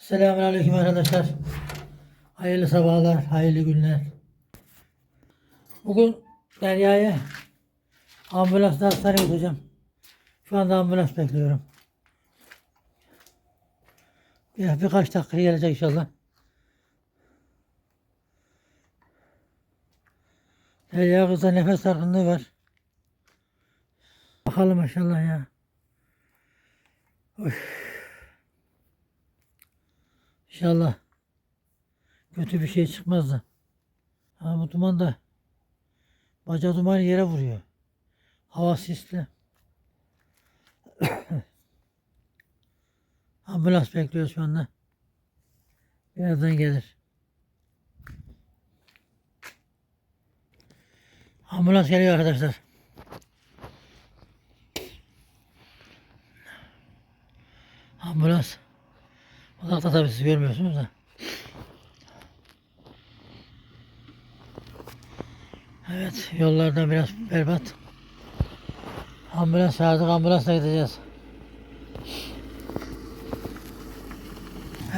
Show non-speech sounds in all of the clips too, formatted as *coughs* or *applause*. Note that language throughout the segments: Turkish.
Selamünaleyküm arkadaşlar. Hayırlı sabahlar, hayırlı günler. Bugün Derya'ya ambulansla hastaneye götüreceğim. Şu anda ambulans bekliyorum. Bir, birkaç dakika gelecek inşallah. Derya kızda nefes darlığı var. Bakalım maşallah ya. İnşallah kötü bir şey çıkmaz da. Ama bu duman da baca dumanı yere vuruyor. Hava sisli. *coughs* Ambulans bekliyoruz şu anda. Birazdan gelir. Ambulans geliyor arkadaşlar. Ambulans. Uzakta tabii siz görmüyorsunuz da. Evet yollardan biraz berbat. Ambulans çağırdık ambulansla gideceğiz.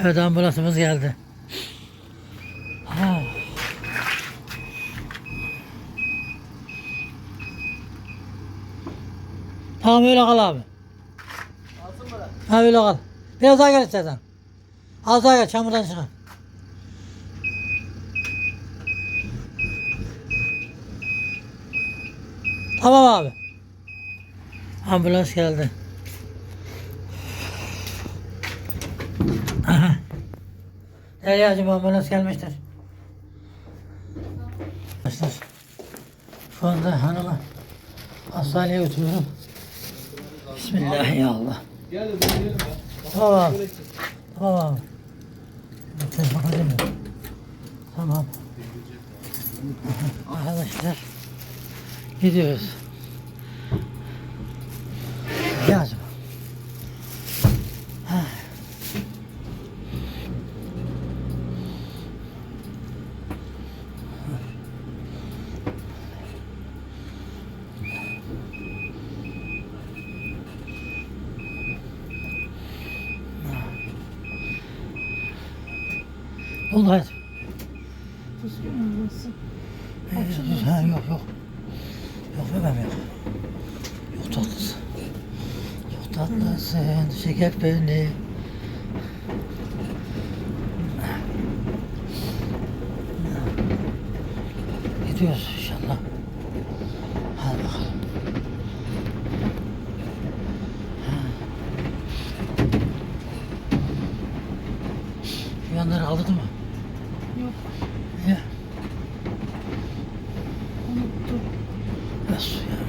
Evet ambulansımız geldi. Ha. Tamam öyle kal abi. Ha öyle kal. Biraz daha gel istersen. Az daha gel çamurdan çıkın. Tamam abi. Ambulans geldi. Aha. Derya'cığım ambulans gelmiştir. Arkadaşlar şu anda hanımı hastaneye götürüyorum. Bismillah ya Allah. Gel de deneyelim ya. Tamam. Tamam Telefon edemiyorum. Tamam. Arkadaşlar gidiyoruz. Hadi. Düzgün? Ee, Ha, yok yok. Yok bebeğim yok. Yok tatlısı. Yok tatlısın. Şeker beni. Gidiyoruz inşallah. Hadi bakalım. Şu yanları kaldırdı mı? Yok, Niye? unuttum. Nasıl yani?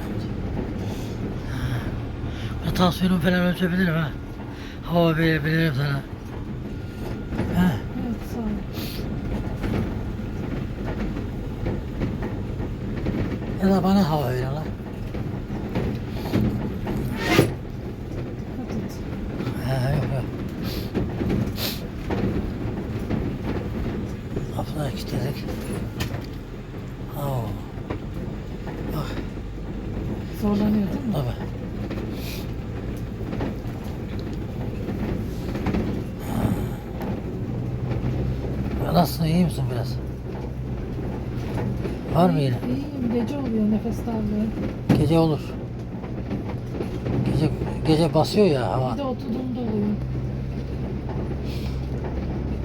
Tansiyonum falan ölçebilirim ha. Hava verebilirim sana. Ha, Evet, sağ ol. ya da bana hava veriyorlar. Dikkat et. Ha, yok yok. Kapıları kilitledik. Oo. Bak Zorlanıyor değil mi? tabii. Ha. Nasılsın iyi misin biraz? Var mı yine? İyiyim, gece darlığı. Gece olur. Gece gece basıyor ya hava. Bir de otudum doluyor.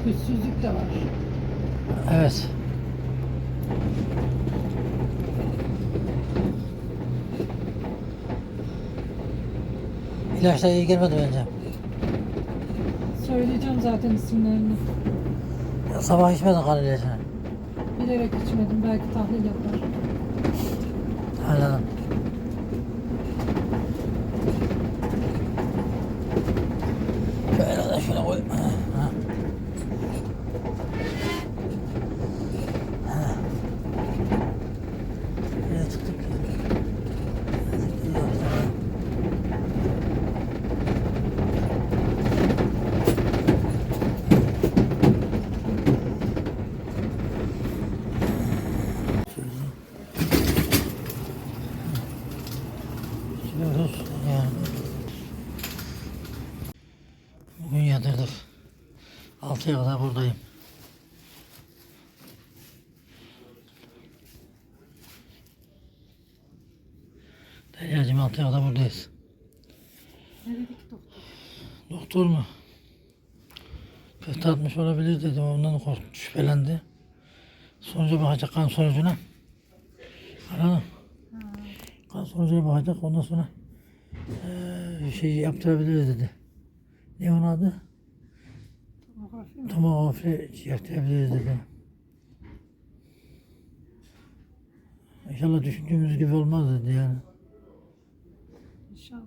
Güçsüzlük de var. Evet. İlaçlar iyi gelmedi bence. Söyleyeceğim zaten isimlerini. Ya sabah içmedin kan ilacını. Bilerek içmedim, belki tahlil yapar. Anladım. Şöyle de şöyle koy. Ha, ha. Ha. Şöyle tuttuk. Hadi gidiyoruz, tamam. Gidiyoruz yani. Bugün yatırdık. Altıya kadar buradayım. Kadar buradayız. Ne dedi ki doktor? Doktor mu? Pıhtı atmış olabilir dedim. Ondan korktu, şüphelendi. Sonuca bakacak kan sonucuna. Ha, Kan sonucuna bakacak. Ondan sonra eee şey yaptırabiliriz dedi. Ne onun adı? tomografi mi? Tomografi yaptırabiliriz dedi. İnşallah düşündüğümüz gibi olmaz dedi yani. İnşallah.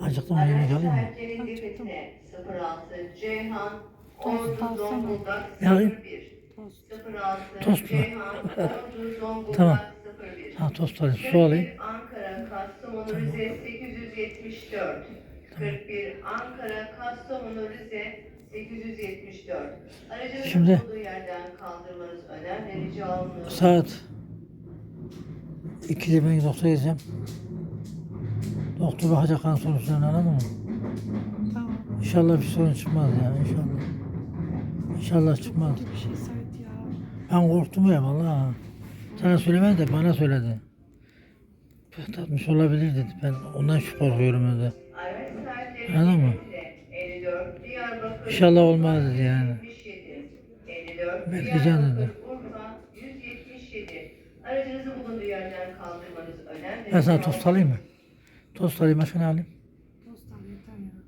Acıktım mı yemek alayım mı? Nefesine 06 Ceyhan Tost 10 alsana. Zonguldak Ne alayım? 01 Tost. 06 Tost mu? Ceyhan 10 Zonguldak Tamam. 01 Ha tost alayım. Su alayım. 41 Ankara Kastamonu Rize 874 41 Ankara Kastamonu Rize 874 Aracınızın Şimdi- olduğu yerden kaldırmanız önemli rica olunur. Saat 2'de ben doktora gideceğim. Doktor bakacak kan sonuçlarını anladın mı? Tamam. İnşallah bir sorun çıkmaz ya inşallah. İnşallah çıkmaz. Kötü bir şey Sait ya. Ben korktum ya vallahi. Sana söylemedi de bana söyledi. Pıhtatmış olabilir dedi. Ben ondan şu korkuyorum dedi. Anladın mı? 54 Diyarbakır İnşallah olmaz dedi yani. 77 54 Bekleyeceğim dedi. Yerden kaldırmanız önemli. Ben sana tost alayım mı? Tost alayım başka ne alayım? Tost al yeter ya.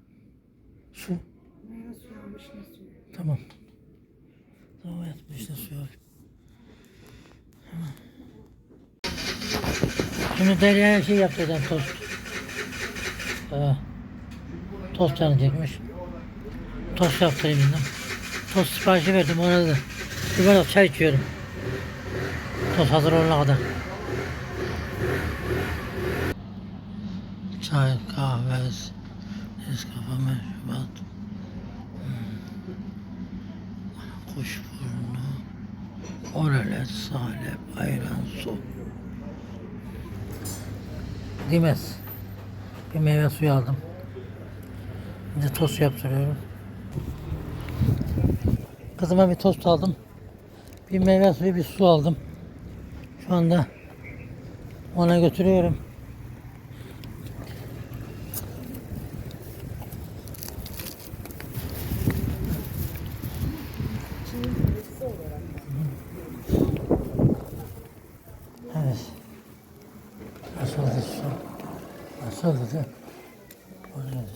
Su. Meyve suyu al, vişne suyu. Tamam. Tamam hayatım işte su alayım. Şimdi Derya'ya şey yapacağım tost. Ee, tost canı çekmiş. Tost yaptırayım dedim. Tost siparişi verdim ona da. Bir bardak çay içiyorum. Tost hazır olana kadar. Çay, kahve, Nescafe, meşrubat. kuşburnu, oralet, salep, ayran, su. Dimez. Bir meyve suyu aldım. Bir de tost yaptırıyorum. Kızıma bir tost aldım. Bir meyve suyu, bir su aldım. Şu anda ona götürüyorum. Evet. Nasıldı su? Nasıldı? Orada.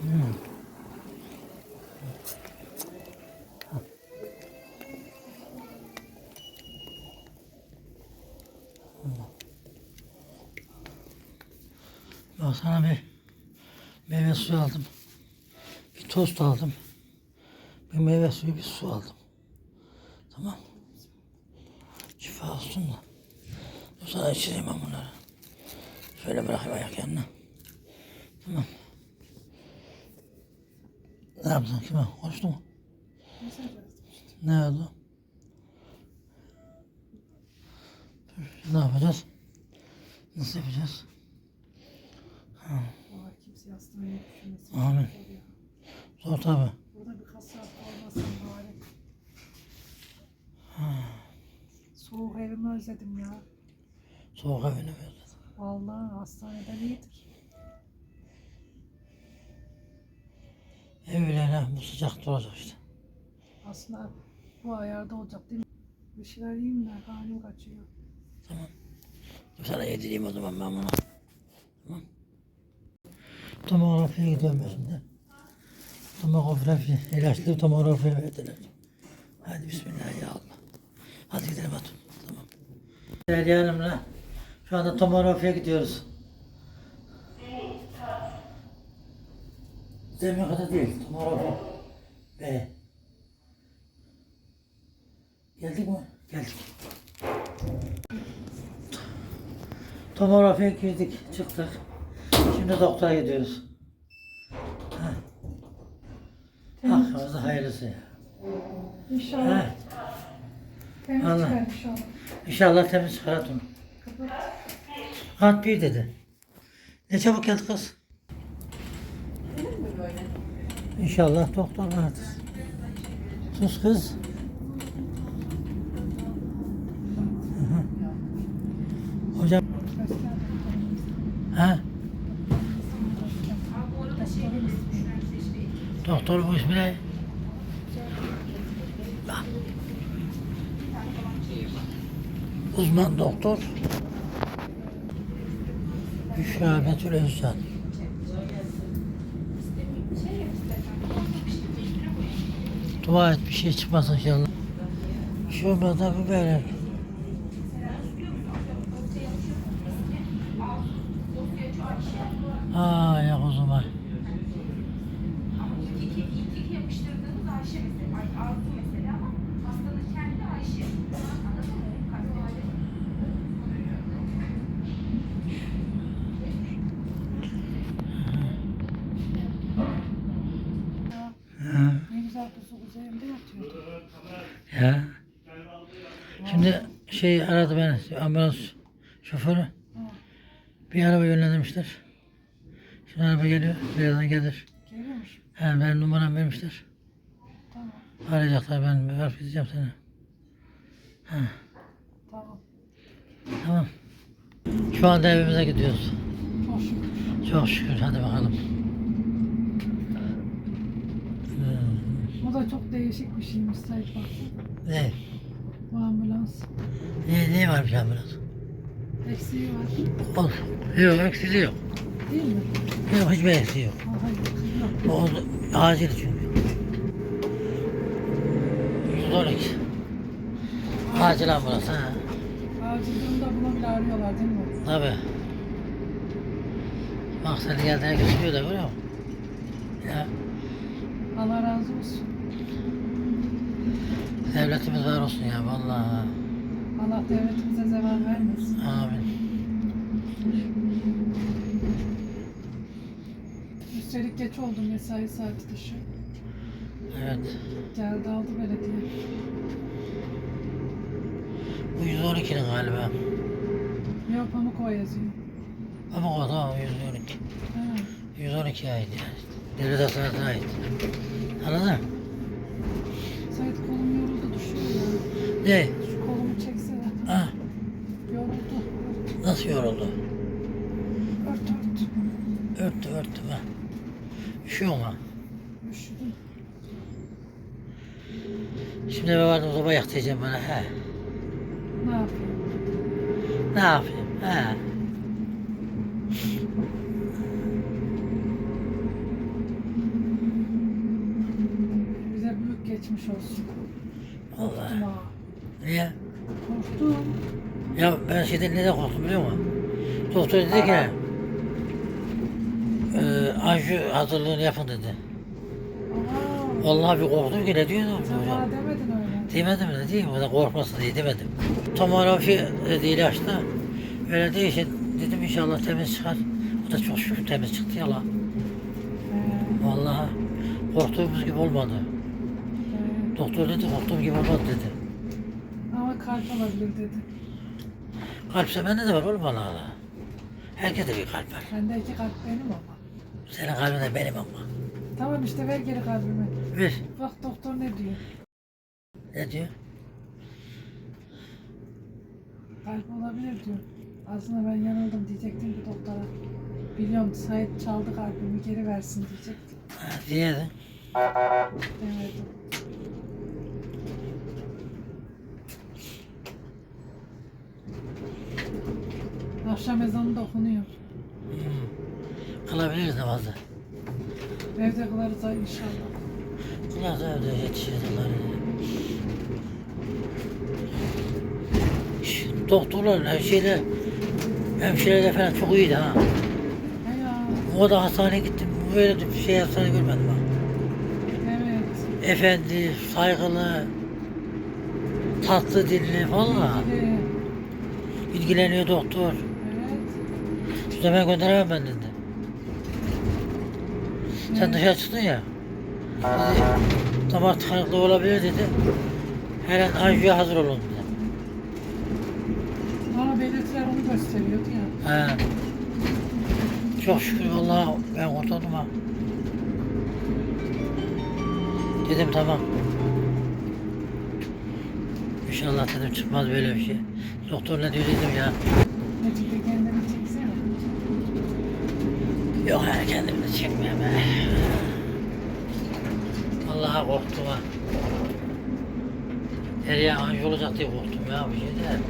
Hmm. Bak sana bir meyve suyu aldım. Bir tost aldım. Bir meyve suyu, bir su aldım. Tamam. Şifa olsun da. Bu sana içireyim ben bunları. Şöyle bırakayım ayak yanına. Tamam. Ne yaptın? Kime? Konuştu mu? Ne oldu? Ne yapacağız? Nasıl yapacağız? Düşünmesin. Amin. Zor tabi. Burada bir kasap olmasın bari. Soğuk evimi özledim ya. Soğuk evine verdim. İyidir. Ev bile ne? Bu sıcakta olacak işte. Aslında bu ayarda olacak değil mi? Bir şeyler yiyeyim de karnım kaçıyor. Tamam. Dur sana yedireyim o zaman ben bunu. Tamam. Tomografiye gidiyorum ben şimdi. Tomografi, ilaçlı tomografiye verdiler. Hadi bismillah ya Allah. Hadi gidelim hadi. Tamam. Derya Hanım'la şu anda tomografiye gidiyoruz. Demin kadar değil, tomografi. Be. Geldik mi? Geldik. Tomografiye girdik, çıktık. Şimdi doktora gidiyoruz. Ha. Ah, hayırlısı ya. İnşallah. Ha. Temiz Allah. çıkar inşallah. İnşallah temiz çıkar onu. Kapat. Kat bir dedi. Ne çabuk geldi kız. İnşallah doktor vardır. Sus kız. Hocam, ha? Doktor bu ismi ne? Bak. Uzman doktor. Büşra Betül Özcan. Dua et bir şey çıkmasın inşallah. Bir şey olmaz da böyle. Aa ya o zaman. İlk, ilk, ilk yapıştırdığımız Ayşe mesela, Ay, Arzu mesela ama hastanın kendi Ayşe. Anladın mı? Kalp Ha, Ne güzel kuzu kuzeymde yatıyordu. ya. Şimdi şey aradı beni ambulans şoförü. Bir araba yönlendirmişler. Şimdi araba geliyor. Birazdan gelir. Geliyormuş. Yani benim numaram vermişler. Tamam. Arayacaklar ben harf edeceğim seni. Ha, Tamam. tamam. Şu anda evimize gidiyoruz. Çok şükür. Çok şükür. Hadi bakalım. O da çok değişik bir şeymiş Sait bak. Ne? Bu ambulans. Ne, ne varmış ambulans? Eksiği var. Olsun. Yok eksiği yok. Değil mi? Yok hiçbir eksiği yok. Ha, hayır. Yok. O acil çünkü. 112. Acil ambulans ha. Acil durumda bunu bile arıyorlar değil mi? Tabii. Bak seni geldi herkes çıkıyor da görüyor musun? Ya Allah razı olsun. Devletimiz var olsun ya vallahi. Allah devletimize zeval vermesin. Amin. Üstelik geç oldu mesai saati dışı. Evet. Geldi aldı belediye. Bu 112'nin galiba. Yok Pamukova yazıyor. Ama o da 112. Ha. 112 ait yani. Devlet hastanesine ait. Anladın mı? Sait kolum. Ne? Şu kolumu çeksene. Ha, Yoruldu. nasıl yoruldu? Ört ört. Örttü örttü ha. Üşüyor mu? Üşüdüm. Şimdi eve vardım soba yak diyeceğim bana. He. Ne yapayım? Ne yapayım? He. Bize büyük geçmiş olsun. Korktum Vallahi. Niye? Korktum. Ya ben şeyden neden korktum biliyor musun? Doktor dedi ki e, anju hazırlığını yapın dedi. Aa, Vallahi bir korktum ki ne diyor sen hocam? demedin öyle. Demedim de değil mi? O da korkmasın diye demedim. Tomografi dedi ilaçla. Öyle değişin. Dedim inşallah temiz çıkar. O da çok şükür temiz çıktı ya lan. Ee, Vallahi korktuğumuz gibi olmadı. Doktor dedi korktuğum gibi olmadı dedi. Kalp olabilir dedi. Kalpse bende de var oğlum Allah Allah. Herkeste bir kalp var. Bende iki kalp benim ama. Senin kalbin de benim ama. Tamam işte ver geri kalbimi. Ver. Bak doktor ne diyor? Ne diyor? Kalp olabilir diyor. Aslında ben yanıldım diyecektim ki doktora. Biliyorum Sait çaldı kalbimi geri versin diyecektim. Ha, diyedin. Demedim. Akşam ezanı da okunuyor. Hmm. Kılabiliriz namazı. Evde kılarız ha inşallah. Kılarız evde yetişiriz Allah'ın Doktorlar, her şeyler, hemşireler falan çok iyiydi ha. O da hastaneye gittim. Böyle bir şey hastane görmedim ha. evet. Efendi, saygılı, tatlı dilli valla. İlgili. İlgileniyor doktor. Evet. Zaman gönderemem ben dedi. Sen Evet. dışarı çıktın ya. Dedi, damar tıkanıklığı olabilir dedi. Her an anjiyo hazır olun dedi. Bana belirtiler onu gösteriyordu ya. He. Çok şükür vallahi ben kurtuldum ha. Dedim tamam. İnşallah dedim çıkmaz böyle bir şey. Doktor ne diyor dedim ya. Yok ya kendimi de çekmeyeyim be. Vallahi korktum ha. Nereye anji olacak diye korktum ya bir şey de.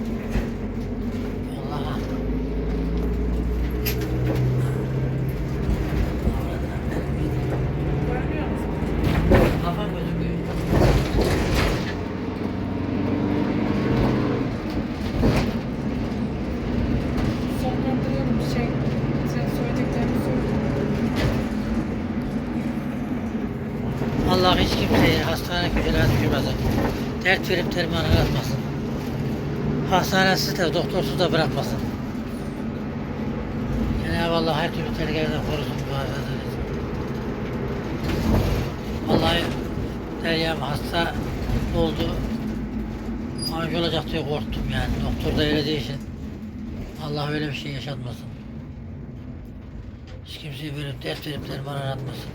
Vallahi. Görmüyor musun? Kafam gözüküyor. Sonlandırıyorum bir şey. Sen söyleyeceklerini söyle. Allah hiç kimseyi hastane köşelerine düşürmesin. Dert verip derman aratmasın. Hastanesiz de doktorsuz da bırakmasın. Cenab-ı Allah her türlü tehlikeden korusun muhafaza. Vallahi Derya'm hasta oldu. Anji olacak diye korktum yani. Doktor da öyle için. Allah öyle bir şey yaşatmasın. Hiç kimseye böyle dert verip derman aratmasın.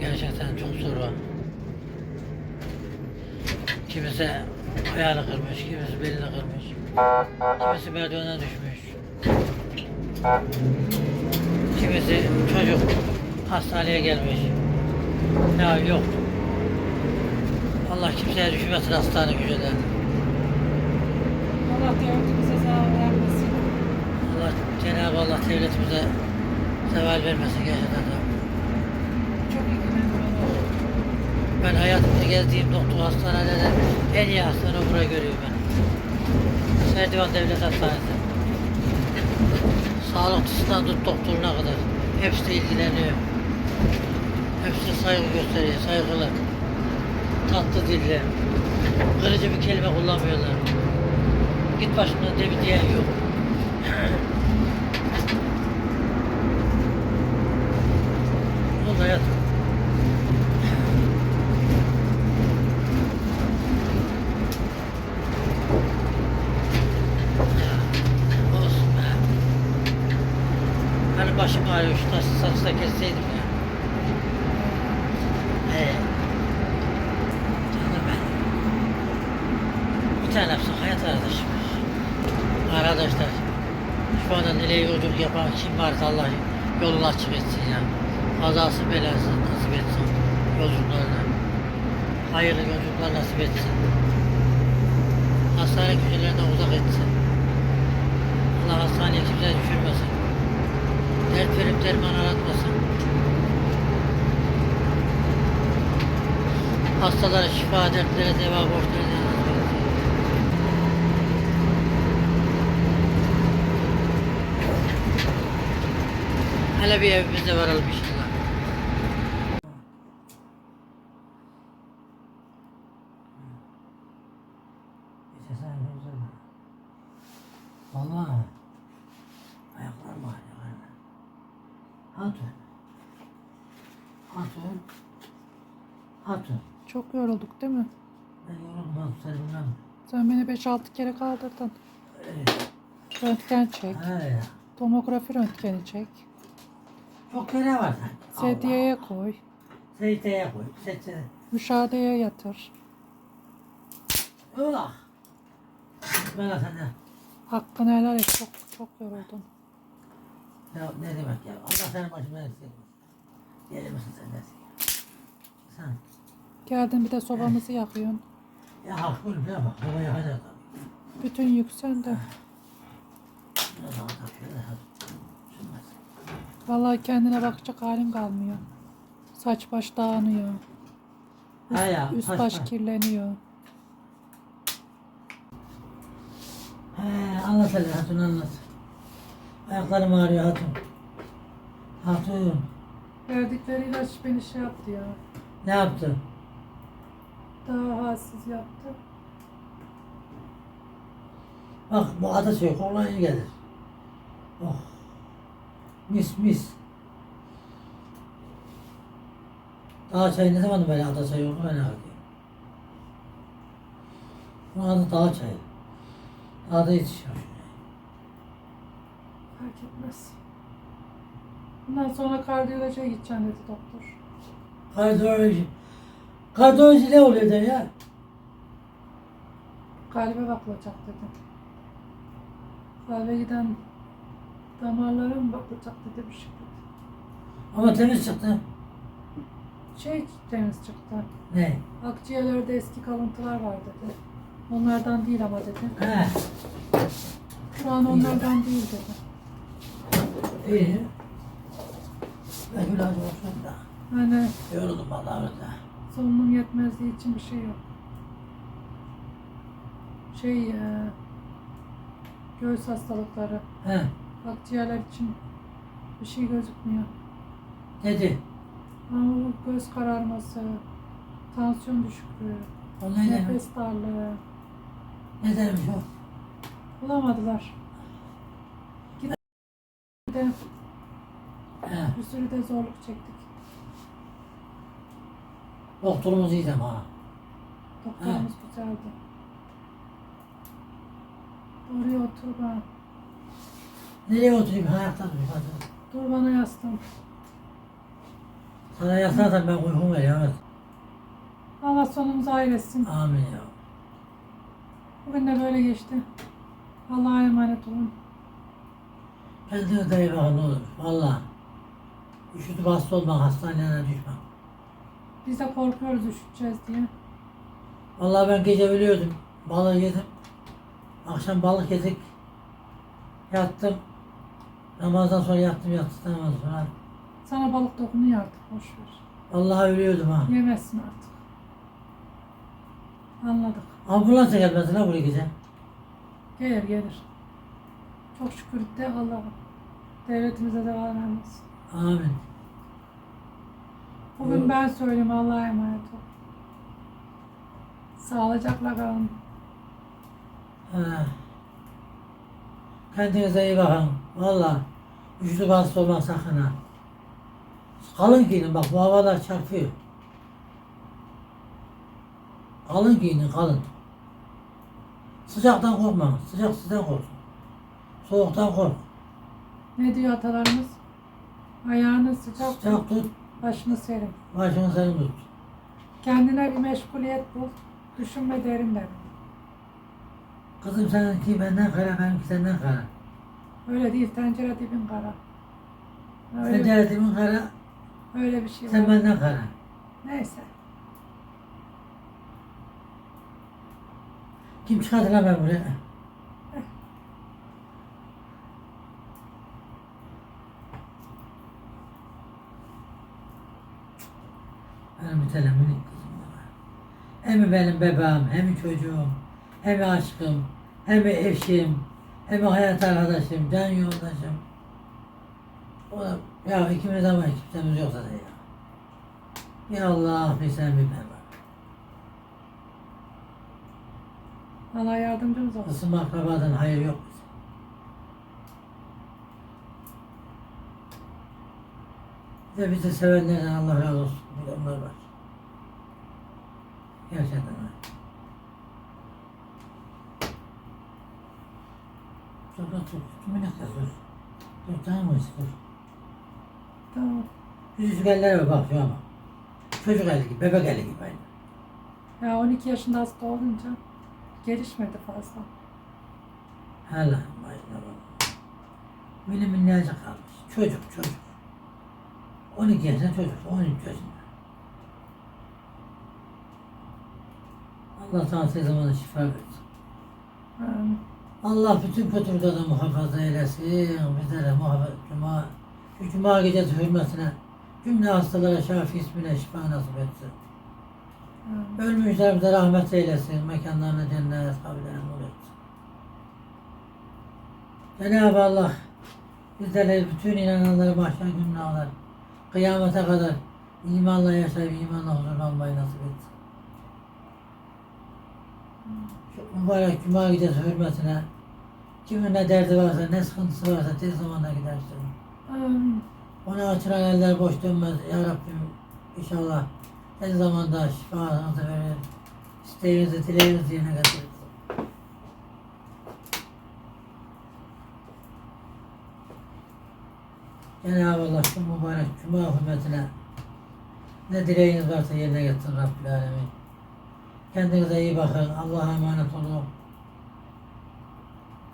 Gerçekten çok zor o. Kimisi ayağını kırmış, kimisi belini kırmış. Kimisi merdivenden düşmüş. Kimisi çocuk hastaneye gelmiş. Ya yok. Allah kimseye düşmesin hastane gücüden. Allah devletimize zarar vermesin. Allah Cenab-ı Allah devletimize zeval vermesin gerçekten. Çok ilgileniyorum. Ben hayatımda gezdiğim doktor hastanelerde en iyi hastane burayı görüyorum ben. Serdivan Devlet Hastanesi. Sağlıkçısından tut doktoruna kadar. Hepsi de ilgileniyor. Hepsi saygı gösteriyor, saygılı. Tatlı dille. Kırıcı bir kelime kullanmıyorlar. Git başımdan de bir diyen yok. *clears throat* Ne oldu hayatım? Olsun be. Benim başım ağrıyor. Şu taşı saçı da kesseydim ya. He. Canım benim. Bir tane hepsi hayat arkadaşımız. Arkadaşlar. Şu anda nereye yolculuk yapan kim varsa Allah yolunu açık etsin ya. Kazası belası nasip etsin. Yolculuklarına. Hayırlı yolculuklar nasip etsin. Hastane köşelerinden uzak etsin. Allah hastaneye kimseye düşürmesin. Dert verip derman aratmasın. Hastalara şifa, dertlere deva, etsin. Hele bir evimize varalım inşallah. Vallahi ayaklarım ağrıyor anne. Hatun. Hatun. Hatun. Çok yorulduk değil mi? Ben yoruldum seni bilmem. Sen beni 5-6 kere kaldırdın. Evet. Röntgen çek. Ya. Tomografi röntgeni çek. Çok kere var. Sedyeye koy. Sedyeye koy. Sedyeye. Müşahedeye yatır. Ulah. Ben sana. Hakkını helal et. Çok çok yoruldun. Ya ne demek ya? Allah senin başına etsin. Deli misin sen ya? Sen. Geldin bir de sobamızı yakıyorsun. Ya haklı bir bak. Baba yakacak. Bütün yük sende. Vallahi kendine bakacak halin kalmıyor. Saç baş dağınıyor. Ha ya. Üst saç baş baş. kirleniyor. He anlat hele Hatun anlat. Ayaklarım ağrıyor Hatun. Hatun. Verdikleri ilaç beni şey yaptı ya. Ne yaptı? Daha halsiz yaptı. Bak bu ada suyu koluna iyi gelir. Oh. Mis mis. Dağ çayı ne zaman böyle ada çayı oldu ben abi. Bunun adı dağ çayı. Dağda yetişiyor. Fark etmez. Bundan sonra kardiyolojiye gideceğim dedi doktor. Kardiyoloji. Kardiyoloji ne oluyor da ya? Kalbe bakılacak dedi. Kalbe giden damarlara mı bakılacak dedi bir şey dedi. Ama temiz çıktı. Şey temiz çıktı. Ne? Akciğerlerde eski kalıntılar var dedi. Onlardan değil ama dedi. He. Şu an onlardan değil dedi. İyi. Ben gül ağacı olsun da. Hani Yoruldum vallahi öyle. Solunum yetmezliği için bir şey yok. Şey e, göğüs hastalıkları, He. akciğerler için bir şey gözükmüyor. Dedi. Ama bu göz kararması, tansiyon düşüklüğü, O ne demek? nefes darlığı Ne demiş o? bulamadılar. Bir de He. bir sürü de zorluk çektik. Doktorumuz iyiydi ama. ha. Doktorumuz güzeldi. Oraya otur bana. Nereye oturayım? Ayakta durayım hadi. Dur bana yastım. Sana yatsarsan ben uykum veriyor evet. Allah sonumuzu hayretsin. Amin ya. Bugün de böyle geçti. Allah'a emanet olun. Kendine iyi bakın ne olur. Valla. Üşütüp hasta olma, hastanelere düşme. Biz de korkuyoruz üşüteceğiz diye. Vallahi ben gece ölüyordum. Balık yedim. Akşam balık yedik. Yattım. Namazdan sonra yattım, yattıktan sonra. Sana balık dokunuyor artık boş ver. Vallahi ölüyordum ha. Yemezsin artık. Anladık. Ambulans da gelmedi lan buraya gece. Gelir gelir. Çok şükür de Allah'a. Devletimize de vermez. Amin. Bugün ben söyleyeyim Allah'a emanet ol. Sağlıcakla kalın. Ha. Kendinize iyi bakın. Valla. Üşütüp hasta olma sakın ha. Kalın giyinin bak bu havalar çarpıyor. Kalın giyinin kalın. Sıcaktan korkma. Sıcak sizden korksun. Soğuktan kork. Ne diyor atalarımız? Ayağını sıcak, Sıcak tut. Başını serin. Başını senin tut. Kendine bir meşguliyet bul. Düşünme derin derin. Kızım seninki benden kara benimki senden kara. Öyle değil tencere dibin kara. Öyle, Sen derdimin kara öyle bir şey sen var. benden kara. Neyse. Kim çıkardı lan ben buraya? Benim kızım var. Hem benim bebeğim, hem çocuğum, hem aşkım, hem eşim, hem hayat arkadaşım, can yoldaşım. O da, ya ikimiz ama kimsemiz yok zaten ya. Bir Allah, bir sen, bir ben var. Allah yardımcımız olsun. Kısım akrabadan hayır yok bize. Bir de bizi sevenlerden Allah razı olsun. Onlar var. Gerçekten var. Dur dur. Kimin dakika dur. Tamam mı? Dur. Tamam. Küçücük ellere bak şu ama. Çocuk eli gibi, bebek eli gibi aynı. Ya 12 yaşında hasta olunca gelişmedi fazla. Hala maşallah. Benim minnacık kalmış. Çocuk çocuk. 12 yaşında çocuk. 13 yaşında. Allah sana size zamanı şifa versin. Yani Allah bütün kötülüklerden muhafaza eylesin. Bizlere muhafaza, cuma, şu cuma gecesi hürmetine cümle hastalara şafi ismine şifa nasip etsin. yani. Ölmüşlerimize rahmet eylesin. Mekanlarına cennet, kabirlerine nur etsin. Cenab-ı Allah bizlere bütün inananları başlar günahlar. Kıyamete kadar imanla yaşayıp imanla huzur almayı nasip etsin. Şu mübarek cuma gecesi hürmetine kimin ne derdi varsa, ne sıkıntısı varsa tez zamanda gidersin. Amin. Ona açılan eller boş dönmez. Ya Rabbim inşallah tez zamanda şifanızı verir. İsteğinizi, dileğinizi yerine getirir. Cenab-ı Allah şu mübarek cuma hürmetine Ne dileğiniz varsa yerine getirin Rabbil Alemin. Kendinize iyi bakın. Allah'a emanet olun.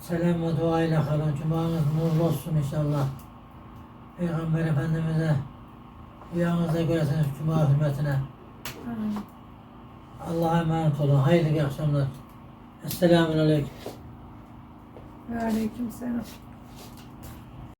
Selam ve duayla kalın. Cumanız nurlu olsun inşallah. Peygamber Efendimiz'e uyanınıza göresiniz Cuma hürmetine. Allah'a emanet olun. Hayırlı akşamlar. Esselamun Aleyküm. Ve aleyküm selam.